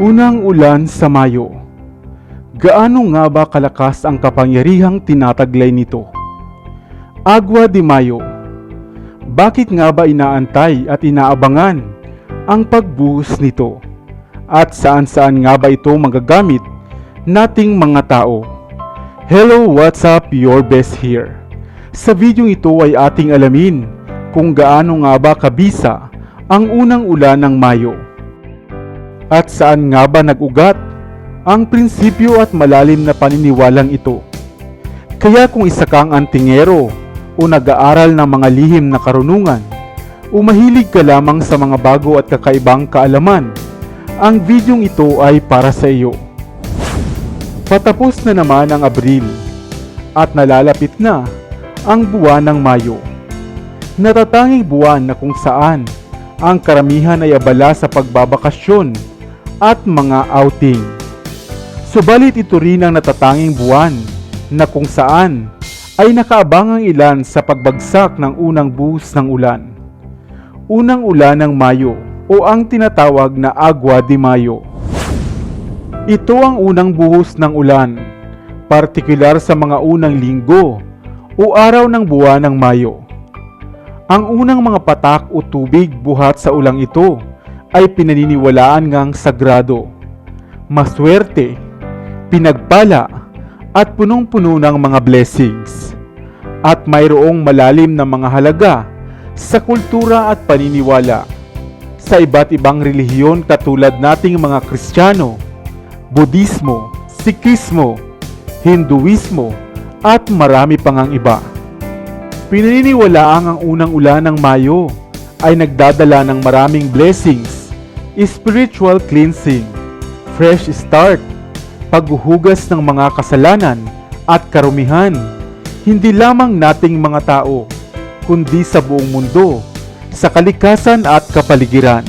Unang ulan sa Mayo. Gaano nga ba kalakas ang kapangyarihang tinataglay nito? Agua de Mayo. Bakit nga ba inaantay at inaabangan ang pagbuhos nito? At saan-saan nga ba ito magagamit nating mga tao? Hello, what's up? Your best here. Sa video ito ay ating alamin kung gaano nga ba kabisa ang unang ulan ng Mayo. At saan nga ba nag-ugat ang prinsipyo at malalim na paniniwalang ito? Kaya kung isa kang antingero o nag-aaral ng mga lihim na karunungan, o mahilig ka lamang sa mga bago at kakaibang kaalaman, ang videong ito ay para sa iyo. Patapos na naman ang Abril at nalalapit na ang buwan ng Mayo. Natatanging buwan na kung saan ang karamihan ay abala sa pagbabakasyon at mga outing. Subalit ito rin ang natatanging buwan na kung saan ay nakaabang ang ilan sa pagbagsak ng unang buhos ng ulan. Unang ulan ng Mayo o ang tinatawag na Agua de Mayo. Ito ang unang buhos ng ulan, partikular sa mga unang linggo o araw ng buwan ng Mayo. Ang unang mga patak o tubig buhat sa ulang ito ay pinaniniwalaan ngang sagrado, maswerte, pinagpala at punong-puno ng mga blessings. At mayroong malalim na mga halaga sa kultura at paniniwala sa iba't ibang relihiyon katulad nating mga Kristiyano, Budismo, Sikhismo, Hinduismo at marami pang ang iba. Pinaniniwalaang ang unang ulan ng Mayo ay nagdadala ng maraming blessings, spiritual cleansing, fresh start, paghuhugas ng mga kasalanan at karumihan, hindi lamang nating mga tao, kundi sa buong mundo, sa kalikasan at kapaligiran.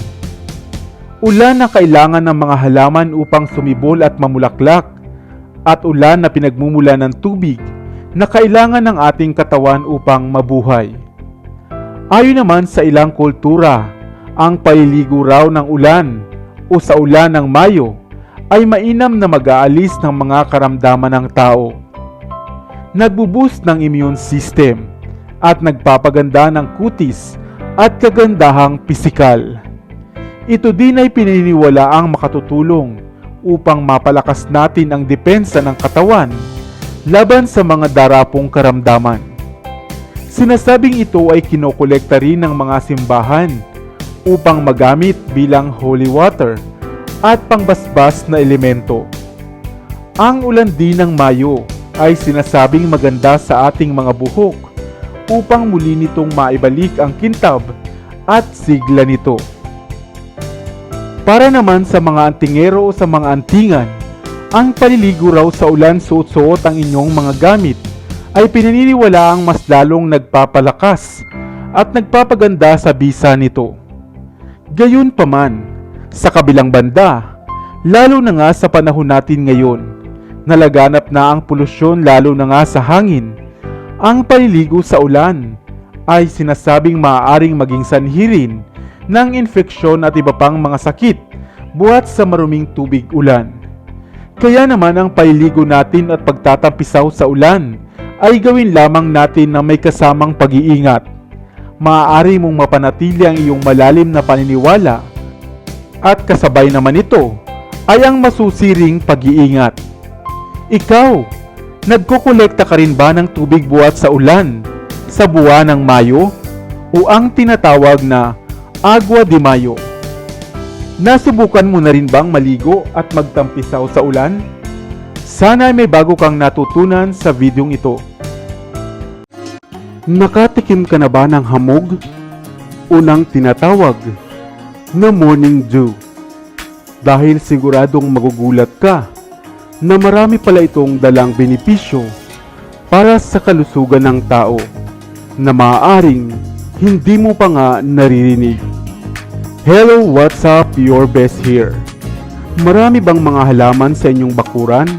Ulan na kailangan ng mga halaman upang sumibol at mamulaklak, at ulan na pinagmumula ng tubig na kailangan ng ating katawan upang mabuhay. Ayon naman sa ilang kultura, ang paliligo raw ng ulan o sa ulan ng Mayo ay mainam na mag-aalis ng mga karamdaman ng tao. Nagbuboost ng immune system at nagpapaganda ng kutis at kagandahang pisikal. Ito din ay pininiwalaang makatutulong upang mapalakas natin ang depensa ng katawan laban sa mga darapong karamdaman. Sinasabing ito ay kinokolekta rin ng mga simbahan upang magamit bilang holy water at pangbasbas na elemento. Ang ulan din ng Mayo ay sinasabing maganda sa ating mga buhok upang muli nitong maibalik ang kintab at sigla nito. Para naman sa mga antingero o sa mga antingan, ang paliligo raw sa ulan suot-suot ang inyong mga gamit ay pinaniniwalaang mas lalong nagpapalakas at nagpapaganda sa bisa nito. Gayun paman, sa kabilang banda, lalo na nga sa panahon natin ngayon, nalaganap na ang polusyon lalo na nga sa hangin, ang paliligo sa ulan ay sinasabing maaaring maging sanhirin ng infeksyon at iba pang mga sakit buhat sa maruming tubig ulan. Kaya naman ang paliligo natin at pagtatampisaw sa ulan ay gawin lamang natin na may kasamang pag-iingat. Maaari mong mapanatili ang iyong malalim na paniniwala at kasabay naman ito ay ang masusiring pag-iingat. Ikaw, nagkukolekta ka rin ba ng tubig buhat sa ulan sa buwan ng Mayo o ang tinatawag na Agua de Mayo? Nasubukan mo na rin bang maligo at magtampisaw sa ulan? Sana ay may bago kang natutunan sa videong ito. Nakatikim ka na ba ng hamog? Unang tinatawag na morning dew. Dahil siguradong magugulat ka na marami pala itong dalang benepisyo para sa kalusugan ng tao na maaaring hindi mo pa nga naririnig. Hello, what's up? Your best here. Marami bang mga halaman sa inyong bakuran?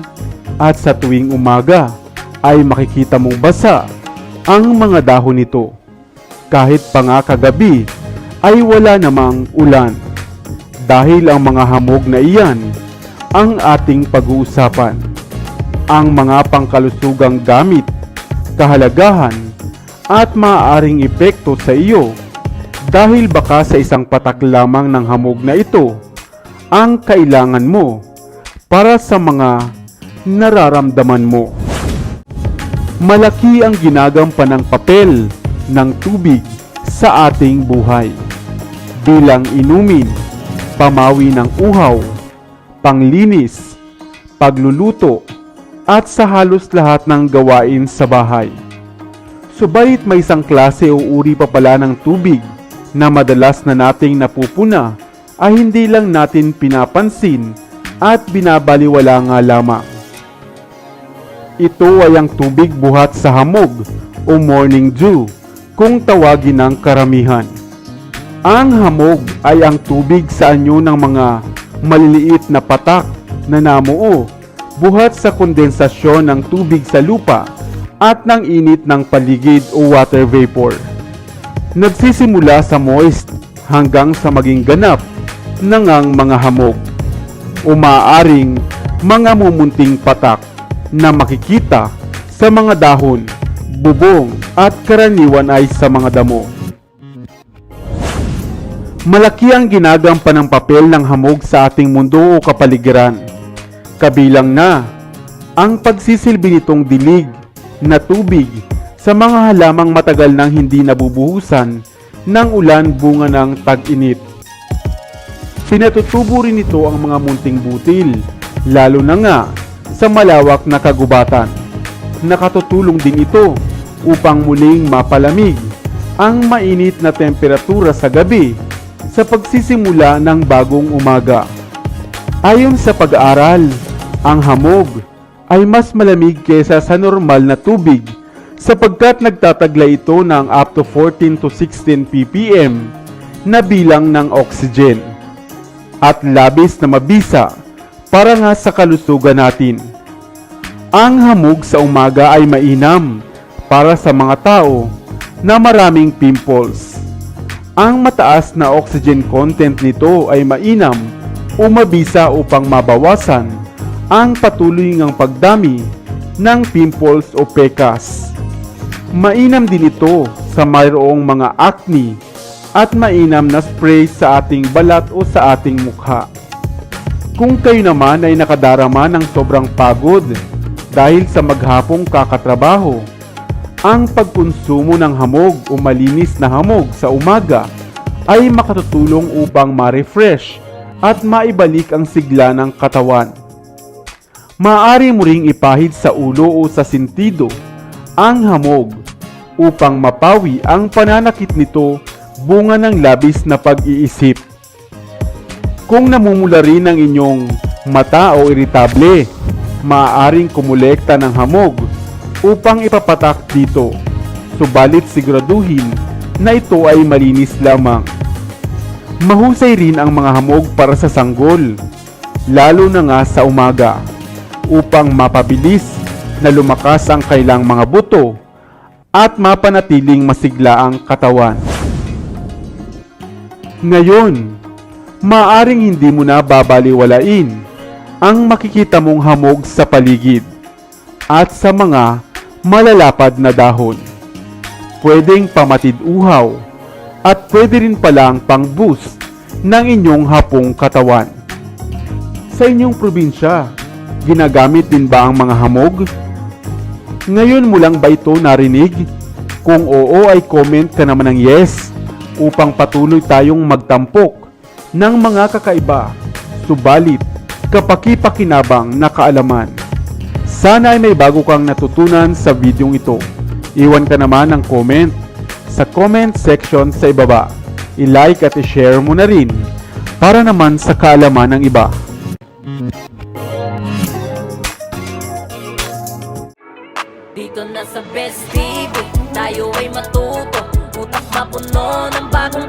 At sa tuwing umaga ay makikita mong basa ang mga dahon nito. Kahit pa nga kagabi ay wala namang ulan. Dahil ang mga hamog na iyan ang ating pag-uusapan. Ang mga pangkalusugang gamit, kahalagahan, at maaaring epekto sa iyo dahil baka sa isang patak lamang ng hamog na ito ang kailangan mo para sa mga nararamdaman mo. Malaki ang ginagampan ng papel ng tubig sa ating buhay bilang inumin, pamawi ng uhaw, panglinis, pagluluto, at sa halos lahat ng gawain sa bahay. Subalit may isang klase o uri pa pala ng tubig na madalas na nating napupuna ay hindi lang natin pinapansin at binabaliwala nga lamang. Ito ay ang tubig buhat sa hamog o morning dew kung tawagin ng karamihan. Ang hamog ay ang tubig sa anyo ng mga maliliit na patak na namuo buhat sa kondensasyon ng tubig sa lupa at ng init ng paligid o water vapor. Nagsisimula sa moist hanggang sa maging ganap ng ang mga hamog o maaaring mga mumunting patak na makikita sa mga dahon, bubong at karaniwan ay sa mga damo. Malaki ang ginagampan ng papel ng hamog sa ating mundo o kapaligiran. Kabilang na ang pagsisilbi nitong dilig na tubig sa mga halamang matagal nang hindi nabubuhusan ng ulan bunga ng tag-init. Pinatutubo rin ito ang mga munting butil, lalo na nga sa malawak na kagubatan. Nakatutulong din ito upang muling mapalamig ang mainit na temperatura sa gabi sa pagsisimula ng bagong umaga. Ayon sa pag-aaral, ang hamog ay mas malamig kaysa sa normal na tubig sapagkat nagtataglay ito ng up to 14 to 16 ppm na bilang ng oxygen at labis na mabisa para nga sa kalusugan natin. Ang hamog sa umaga ay mainam para sa mga tao na maraming pimples. Ang mataas na oxygen content nito ay mainam o mabisa upang mabawasan ang patuloy ngang pagdami ng pimples o pekas. Mainam din ito sa mayroong mga acne at mainam na spray sa ating balat o sa ating mukha. Kung kayo naman ay nakadarama ng sobrang pagod dahil sa maghapong kakatrabaho, ang pagkonsumo ng hamog o malinis na hamog sa umaga ay makatutulong upang ma-refresh at maibalik ang sigla ng katawan. Maaari mo ring ipahid sa ulo o sa sintido ang hamog upang mapawi ang pananakit nito bunga ng labis na pag-iisip. Kung namumula rin ang inyong mata o iritable, maaaring kumulekta ng hamog upang ipapatak dito. Subalit siguraduhin na ito ay malinis lamang. Mahusay rin ang mga hamog para sa sanggol, lalo na nga sa umaga, upang mapabilis na lumakas ang kailang mga buto at mapanatiling masigla ang katawan. Ngayon, maaring hindi mo na babaliwalain ang makikita mong hamog sa paligid at sa mga malalapad na dahon. Pwedeng pamatid uhaw at pwede rin palang pang-boost ng inyong hapong katawan. Sa inyong probinsya, ginagamit din ba ang mga hamog? Ngayon mo lang ba ito narinig? Kung oo ay comment ka naman ng yes upang patuloy tayong magtampok ng mga kakaiba, subalit kapaki-pakinabang na kaalaman. Sana ay may bago kang natutunan sa videong ito. Iwan ka naman ng comment sa comment section sa ibaba. I-like at i-share mo na rin para naman sa kaalaman ng iba. Dito na sa Best TV, tayo ay matuto Utak mapuno ng bagong